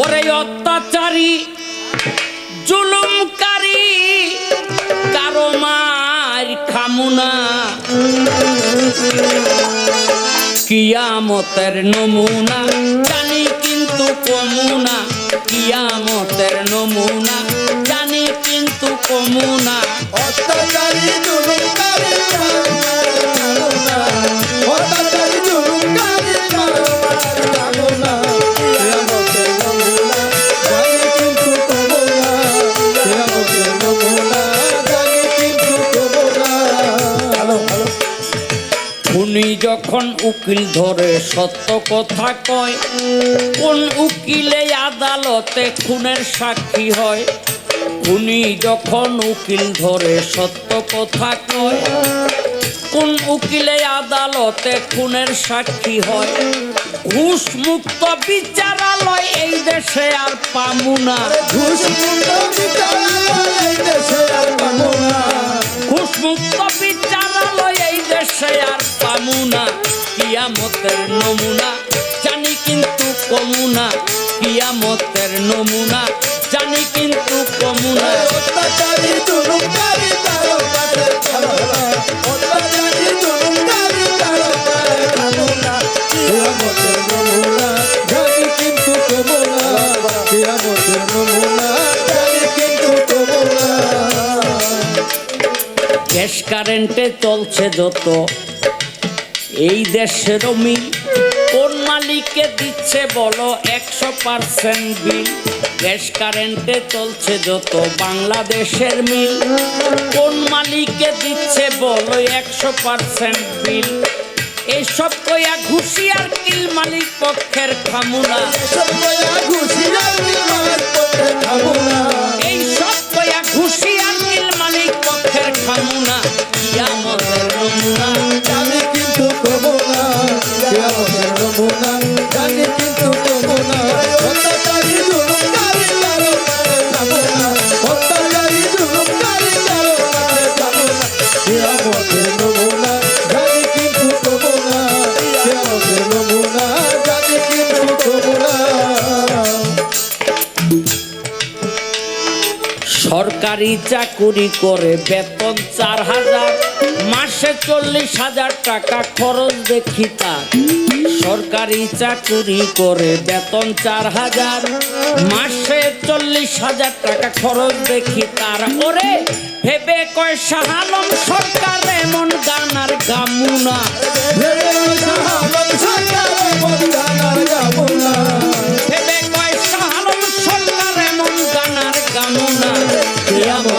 ওরে অত্যাচারী জুলুমকারী কারও মার খামুনা কিয়ামতের নমুনা জানি কিন্তু কমুনা কিয়ামতের খুনি যখন উকিল ধরে সত্য কথা কয়, কোন উকিলে আদালতে খুনের সাক্ষী হয়? খুনি যখন উকিল ধরে সত্য কথা কয়, কোন উকিলে আদালতে খুনের সাক্ষী হয়? ঘুষ মুক্ত বিচারালয় এই দেশে আর পামুনা ঘুষ মুক্ত বিচারালয় কিয়ামতের নমুনা জানি কিন্তু কমুনা কিয়ামতের নমুনা জানি কিন্তু কমুনা। অত্যাচারী জুলুমকারী কারও কাছে কামনা অত্যাচারী জুলুমকারী কারও কাছে কামনা কিয়ামতের নমুনা জানি কিন্তু কমনা কিয়ামতের নমুনা জানি কিন্তু কমনা। গ্যাস কারেন্টে চলছে যত এই দেশের মিল। কোন মালিককে দিচ্ছে বলো একশো পার্সেন্ট বিল। গ্যাস কারেন্টে চলছে যত বাংলাদেশের মিল। কোন মালিককে দিচ্ছে বলো একশো পার্সেন্ট বিল। এইসব কয়া ঘুষি আর কিল মালিক পক্ষের খামুনা। সরকারি চাকুরি করে বেতন চার হাজার মাসে চল্লিশ হাজার টাকা খরচ দেখি তার। সরকারি চাকুরি করে বেতন চার হাজার মাসে চল্লিশ হাজার টাকা খরচ দেখি তার। ওরে ভেবে কয় শাহালম সরকার এমন গানার গামুনা শাহালম সরকার